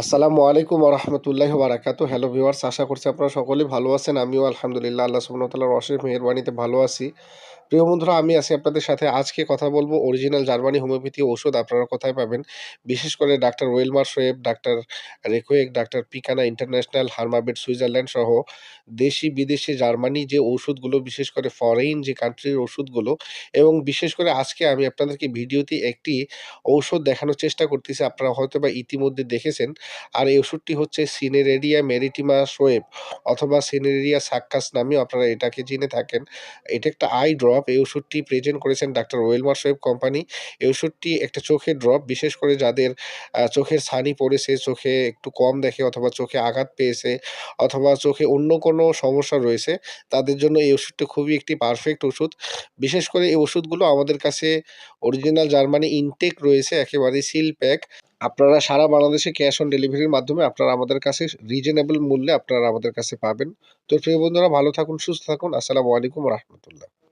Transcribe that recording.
আসসালামু আলাইকুম রহমতুল্লাহ বারাকাতু হ্যালো ভিউয়ার্স আশা করছি আপনারা সকলেই ভালো আছেন। আমিও আলহামদুলিল্লাহ, আল্লাহ তাআলার অশেষ মেহেরবানিতে ভালো আছি। প্রিয় বন্ধুরা, আমি আছি আপনাদের সাথে। আজকে কথা বলব অরিজিনাল জার্মানি হোমিওপ্যাথি ওষুধ। আপনারা কোথায় পাবেন? বিশেষ করে ডাক্তার ওয়েলমার সোয়েব, ডাক্তার রেকোয়েক, ডাক্তার পিকানা ইন্টারন্যাশনাল হার্মাবেট সুইজারল্যান্ড সহ দেশি, বিদেশি জার্মানি যে ওষুধগুলো, বিশেষ করে ফরেন যে কান্ট্রির ওষুধগুলো এবং বিশেষ করে আজকে আমি আপনাদেরকে ভিডিওতে একটি ঔষধ দেখানোর চেষ্টা করতেছি। আপনারা হয়তো বা ইতিমধ্যে দেখেছেন। আর এই ওষুধটি হচ্ছে সিনেরেরিয়া মেরিটিমা সোয়েব অথবা সিনেরেরিয়া সাক্কাস নামেও আপনারা এটাকে জেনে থাকেন। এটা একটা আই ড্রপ এই ওষুধটি প্রেজেন্ট করেছেন ডাক্তার ওয়েলমার শোয়েব কোম্পানি এই ওষুধটি একটা চোখের ড্রপ বিশেষ করে যাদের চোখের ছানি পড়েছে, চোখে একটু কম দেখে অথবা চোখে আঘাত পেয়েছে অথবা চোখে অন্য কোনো সমস্যা রয়েছে, তাদের জন্য এই ওষুধটি খুবই একটি পারফেক্ট ওষুধ। বিশেষ করে এই ওষুধগুলো আমাদের কাছে অরিজিনাল জার্মানি ইনটেক রয়েছে, একেবারে সিল প্যাক আপনারা সারা বাংলাদেশে ক্যাশ অন ডেলিভারির মাধ্যমে আপনারা আমাদের কাছে রিজনেবল মূল্যে আপনারা আমাদের কাছে পাবেন। তো প্রিয় বন্ধুরা, ভালো থাকুন, সুস্থ থাকুন। আসসালামু আলাইকুম রহমতুল্লাহ।